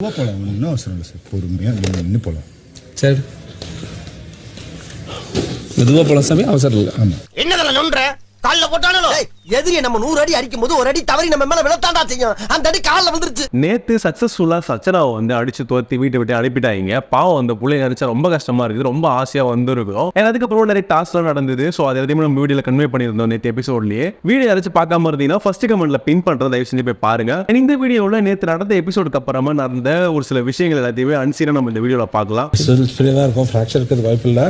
போக போகலாம் ஒன்றும் அவசரம் இல்லை சார் பொறுமையாக நின்று போகலாம் சரி மெதுவாக போகலாம் சாமி அவசரம் இல்லை ஆமாம் என்னதுல நொன்ற? கால்ல போட்டானோ எதிரியை நம்ம நூறு அடி அடிக்கும் போது ஒரு அடி தவறி நம்ம மேல விழத்தாண்டா செய்யும். அந்த அடி கால்ல வந்துருச்சு. நேத்து சக்சஸ்ஃபுல்லா சச்சனாவை வந்து அடிச்சு தோத்தி வீட்டை விட்டு அனுப்பிட்டாங்க. பாவம் அந்த புள்ளைய நினைச்சா ரொம்ப கஷ்டமா இருக்குது. ரொம்ப ஆசையா வந்திருக்கும். ஏன்னா அதுக்கப்புறம் நிறைய டாஸ்க்லாம் நடந்தது. ஸோ அது எல்லாத்தையுமே நம்ம வீடியோல கன்வே பண்ணியிருந்தோம் நேற்று எபிசோட்லயே வீடியோ யாராச்சும் பார்க்காம இருந்தீங்கன்னா ஃபர்ஸ்ட் கமெண்ட்ல பின் பண்றத தயவு செஞ்சு போய் பாருங்க. இந்த வீடியோவில் நேற்று நடந்த எபிசோடுக்கு அப்புறமா நடந்த ஒரு சில விஷயங்கள் எல்லாத்தையுமே அன்சீனா நம்ம இந்த வீடியோல பார்க்கலாம். ரிசல்ட் ஃப்ரீ தான் இருக்கும். ஃப்ராக்சர் இருக்கிறது வாய்ப்பு இல்லை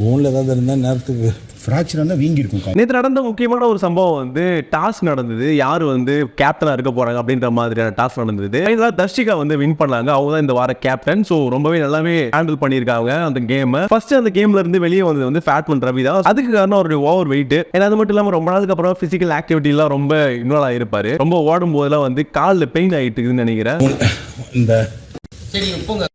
போனில் ஏதாவது இருந்தால் நேரத்துக்கு ஃப்ராக்சர் இருந்தால் வீங்கி இருக்கும் கால். நேற்று நடந்த முக்கியமான ஒரு சம்பவம் வந்து டாஸ்க் நடந்தது. யார் வந்து கேப்டனா இருக்க போறாங்க அப்படின்ற மாதிரியான டாஸ்க் நடந்தது. இதெல்லாம் தர்ஷிகா வந்து வின் பண்ணாங்க. அவங்க தான் இந்த வார கேப்டன் ஸோ ரொம்பவே நல்லாவே ஹேண்டில் பண்ணியிருக்காங்க அந்த கேம் ஃபர்ஸ்ட் அந்த கேம்ல இருந்து வெளியே வந்தது வந்து ஃபேட்மன் ரவி தான். அதுக்கு காரணம் அவருடைய ஓவர் வெயிட் ஏன்னா அது மட்டும் இல்லாமல் ரொம்ப நாளுக்கு அப்புறம் பிசிக்கல் ஆக்டிவிட்டிலாம் ரொம்ப இன்வால்வ் ஆயிருப்பாரு. ரொம்ப ஓடும் போதெல்லாம் வந்து காலில் பெயின் ஆயிட்டு இருக்குதுன்னு நினைக்கிறேன். இந்த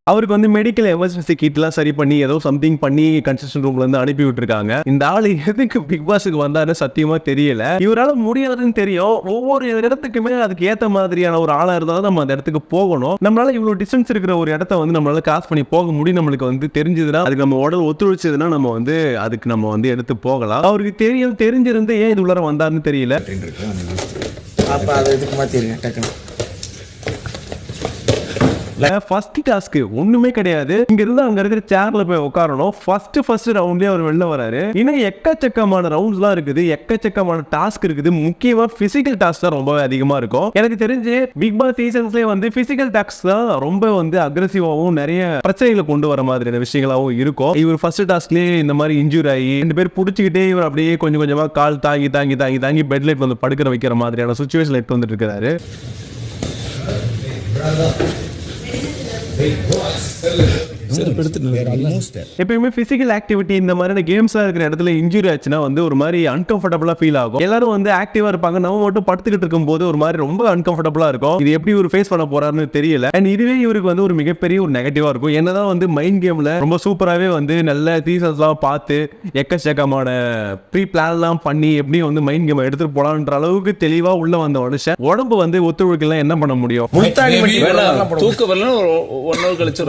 அவருக்கு வந்து மெடிக்கல் எமர்ஜென்சி கிட்லாம் சரி பண்ணி ஏதோ சம்திங் பண்ணி கன்ஸ்ட்ரக்ஷன் ரூம்ல இருந்து அனுப்பி விட்டுருக்காங்க. இந்த ஆள் எதுக்கு பிக் பாஸுக்கு வந்தாரு சத்தியமா தெரியல. இவரால முடியாதுன்னு தெரியும். ஒவ்வொரு இடத்துக்குமே அதுக்கு ஏத்த மாதிரியான ஒரு ஆளா இருந்தாலும் நம்ம அந்த இடத்துக்கு போகணும். நம்மளால இவ்வளவு டிஸ்டன்ஸ் இருக்கிற ஒரு இடத்த வந்து நம்மளால கிராஸ் பண்ணி போக முடியும் நம்மளுக்கு வந்து தெரிஞ்சதுன்னா அதுக்கு நம்ம உடல் ஒத்துழைச்சதுன்னா நம்ம வந்து அதுக்கு நம்ம வந்து எடுத்து போகலாம். அவருக்கு தெரியும் தெரிஞ்சிருந்து ஏன் இது உள்ளார வந்தாருன்னு தெரியல. அப்போ அதை இதுக்கு மாற்றிடுங்க டக்குன்னு. ஃபர்ஸ்ட் டாஸ்க் ஒண்ணுமே கிடையாது. இங்க இருந்து அங்க இருக்கிற சேர்ல போய் உட்காரணும். ஃபர்ஸ்ட் ஃபர்ஸ்ட் ரவுண்ட்லயே அவர் வெளில வராரு. இன்னும் எக்கச்சக்கமான ரவுண்ட்ஸ்லாம் இருக்குது. எக்கச்சக்கமான டாஸ்க் இருக்குது. முக்கியமா பிசிக்கல் டாஸ்க் தான் ரொம்பவே அதிகமா இருக்கும். எனக்கு தெரிஞ்சு பிக் பாஸ் சீசன்ஸ்லயே வந்து பிசிக்கல் டாஸ்க் தான் ரொம்ப வந்து அக்ரெசிவாவும் நிறைய பிரச்சனைகளை கொண்டு வர மாதிரியான விஷயங்களாவும் இருக்கும். இவர் ஃபர்ஸ்ட் டாஸ்க்லயே இந்த மாதிரி இன்ஜூர் ஆகி ரெண்டு பேர் பிடிச்சிக்கிட்டே இவர் அப்படியே கொஞ்சம் கொஞ்சமா கால் தாங்கி தாங்கி தாங்கி தாங்கி பெட்லைட் வந்து படுக்கிற வைக்கிற மாதிரியான சுச்சுவேஷன் எடுத்து வந்துட்டு இருக்கிறாரு வேறு ஆல்மோஸ்ட் எப்பயுமே பிசிக்கல் ஆக்டிவிட்டி இந்த மாதிரியான கேம்ஸா இருக்கிற இடத்துல இன்ஜுரி ஆச்சுன்னா வந்து ஒரு மாதிரி அன்கம்ஃபர்டபுளா ஃபீல் ஆகும். எல்லாரும் வந்து ஆக்டிவா இருப்பாங்க. நம்ம மட்டும் படுத்துக்கிட்டு இருக்கும்போது ஒரு மாதிரி ரொம்ப அன்கம்ஃபர்டபுளா இருக்கும். இது எப்படி ஒரு ஃபேஸ் பண்ண போறாருன்னு தெரியல. அண்ட் இதுவே இவருக்கு வந்து ஒரு மிகப்பெரிய ஒரு நெகட்டிவா இருக்கும். என்னதான் வந்து மைண்ட் கேம்ல ரொம்ப சூப்பராகவே வந்து நல்ல சீசன்ஸ்லாம் பார்த்து எக்கச்சக்கமான ப்ரீ பிளான்லாம் பண்ணி எப்படி வந்து மைண்ட் கேம் எடுத்துட்டு போலான்ற அளவுக்கு தெளிவா உள்ள வந்த மனுஷன். உடம்பு வந்து ஒத்துழைக்கலாம் என்ன பண்ண முடியும்? தூக்க வரலன்னு ஒரு ஒன் ஹவர் கழிச்சு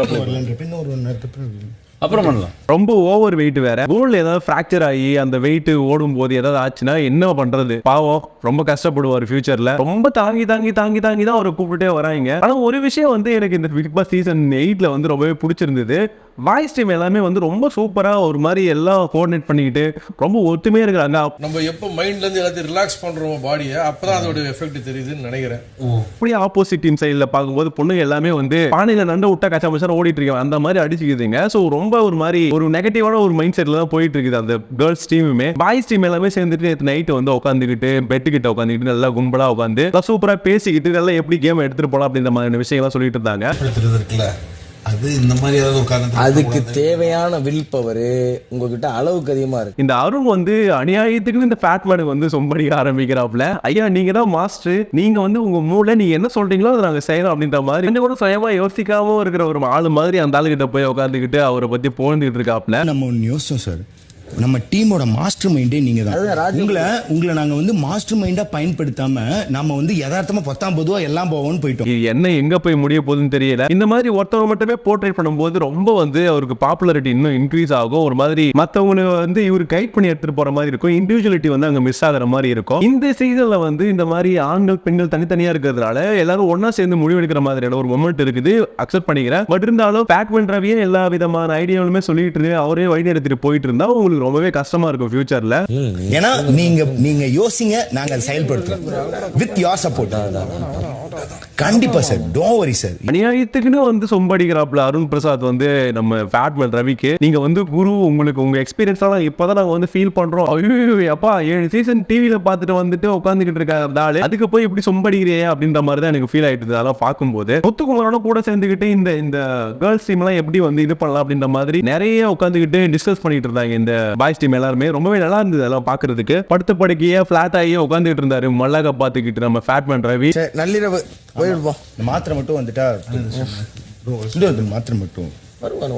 ஒரு நேரத்துக்கு அப்புறம் பண்ணலாம் ரொம்ப ஓவர் வெயிட் வேற. போன்ல ஏதாவது ஃப்ராக்சர் ஆகி அந்த வெயிட் ஓடும் போது ஏதாவது ஆச்சுன்னா என்ன பண்றது? பாவம் ரொம்ப கஷ்டப்படுவார் ஃபியூச்சர்ல ரொம்ப தாங்கி தாங்கி தாங்கி தாங்கி தான் அவரை கூப்பிட்டே வராங்க. ஆனா ஒரு விஷயம் வந்து எனக்கு இந்த பிக் பாஸ் சீசன் எயிட்ல வந்து ரொம்பவே பிடிச்சிருந்தது. வாய்ஸ் டீம் எல்லாமே வந்து ரொம்ப சூப்பரா ஒரு மாதிரி எல்லாம் கோஆர்டினேட் பண்ணிக்கிட்டு ரொம்ப ஒத்துமையா இருக்கிறாங்க. நம்ம எப்போ மைண்ட்ல இருந்து எல்லாத்தையும் ரிலாக்ஸ் பண்றோம் பாடியை அப்பதான் அதோட எஃபெக்ட் தெரியுதுன்னு நினைக்கிறேன். அப்படியே ஆப்போசிட் டீம் சைடில் பார்க்கும்போது பொண்ணுங்க எல்லாமே வந்து பானையில நண்டு விட்டா கச்சா மச்சா ஓடிட்டு இருக்காங்க. அந்த மாதிரி அடிச்சுக்குதுங்க. ஸோ ரொம்ப ஒரு மாதிரி ஒரு நெகட்டிவான ஒரு மைண்ட் செட்ல தான் போயிட்டு இருக்குது அந்த கேர்ள்ஸ் டீமுமே பாய்ஸ் டீம் எல்லாமே சேர்ந்துட்டு நைட்டு வந்து உட்காந்துக்கிட்டு பெட்டு கிட்ட உட்காந்துக்கிட்டு நல்லா கும்பலா உட்காந்து சூப்பரா பேசிக்கிட்டு நல்லா எப்படி கேம் எடுத்துட்டு போலாம் அப்படின்ற மாதிரியான விஷயங்கள்லாம் சொல்லிட்டு இருந்தாங்க. இருக்குல்ல. அது இந்த மாதிரி ஏதாவது உட்காந்து அதுக்கு தேவையான வில் பவர் உங்ககிட்ட அளவுக்கு அதிகமாக இருக்கு. இந்த அருண் வந்து அநியாயத்துக்கு இந்த ஃபேட்மேனுக்கு வந்து சொம்படிக்க ஆரம்பிக்கிறாப்ல ஐயா நீங்க தான் மாஸ்டர் நீங்க வந்து உங்க மூளை நீங்க என்ன சொல்றீங்களோ அதை நாங்க செய்யறோம் அப்படின்ற மாதிரி. கொஞ்சம் கூட சுயமா யோசிக்காம இருக்கிற ஒரு ஆளு மாதிரி அந்த ஆளுகிட்ட போய் உட்காந்துக்கிட்டு அவரை பத்தி புகழ்ந்துட்டு இருக்காப்ல நம்ம ஒன்று யோசிச்சோம் சார் நம்ம டீமோட மாஸ்டர் மைண்டே நீங்க தான் உங்களை உங்களை நாங்க வந்து மாஸ்டர் மைண்டா பயன்படுத்தாம நம்ம வந்து யதார்த்தமா பத்தாம் பொதுவா எல்லாம் போவோம்னு போயிட்டோம். இது என்ன எங்க போய் முடிய போகுதுன்னு தெரியல. இந்த மாதிரி ஒருத்தவங்க மட்டுமே போர்ட்ரேட் பண்ணும்போது ரொம்ப வந்து அவருக்கு பாப்புலாரிட்டி இன்னும் இன்க்ரீஸ் ஆகும். ஒரு மாதிரி மத்தவங்களை வந்து இவர் கைட் பண்ணி எடுத்துட்டு போற மாதிரி இருக்கும். இண்டிவிஜுவலிட்டி வந்து அங்க மிஸ் ஆகுற மாதிரி இருக்கும். இந்த சீசன்ல வந்து இந்த மாதிரி ஆண்கள் பெண்கள் தனித்தனியா இருக்கிறதுனால எல்லாரும் ஒண்ணா சேர்ந்து முடிவெடுக்கிற மாதிரியான ஒரு மொமெண்ட் இருக்குது. அக்செப்ட் பண்ணிக்கிறேன். பட் இருந்தாலும் பேக்மெண்ட் ரவியே எல்லா விதமான ஐடியாவுமே சொல்லிட்டு இருந்து அவரே வழி எடுத்துட்டு போயிட்டு இருந்தா உங்களுக்கு ரொம்பவே கஷ்டமா இருக்கும் ஃபியூச்சர்ல ஏன்னா நீங்க நீங்க யோசிங்க நாங்க செயல்படுத்துறோம். வித் யோர் சப்போர்ட் கண்டிப்பா சார். Don't worry sir. அநியாயத்துக்குன்னு வந்து சொம்படிக்கிறாப்ல அருண் பிரசாத் வந்து நம்ம ஃபேட்மேன் ரவிக்கு. நீங்க வந்து குரு உங்களுக்கு உங்க எக்ஸ்பீரியன்ஸ் எல்லாம் இப்பதான் நாங்க வந்து ஃபீல் பண்றோம். ஐயோ அப்பா ஏழு சீசன் டிவில பார்த்துட்டு வந்துட்டு உட்காந்துக்கிட்டு இருக்க அந்த ஆளு அதுக்கு போய் இப்படி சொம்படிக்கிறியே அப்படின்ற மாதிரி தான் எனக்கு ஃபீல் ஆயிட்டு அதெல்லாம் பார்க்கும்போது முத்துக்குமாரோட கூட சேர்ந்துக்கிட்டு இந்த இந்த கேர்ள்ஸ் டீம் எல்லாம் எப்படி வந்து இது பண்ணலாம் அப்படின்ற மாதிரி நிறைய உட்காந்துக்கிட்டு டிஸ்கஸ் பண்ணிட்டு இருந்தாங்க இந்த பாய்ஸ் டீம் எல்லாருமே. ரொம்பவே நல்லா இருந்தது அதெல்லாம் பாக்குறதுக்கு படுத்த படுக்கையே ஃபிளாட் ஆகியே உட்காந்துட்டு இருந்தாரு. மல்லாக பார்த்துக்கிட்டு நம்ம ஃபேட்மேன் ரவி. நள்ளிரவு போயிடுவோம். இந்த மாத்திரை மட்டும் வந்துட்டா மாத்திரை மட்டும். வருவாங்க.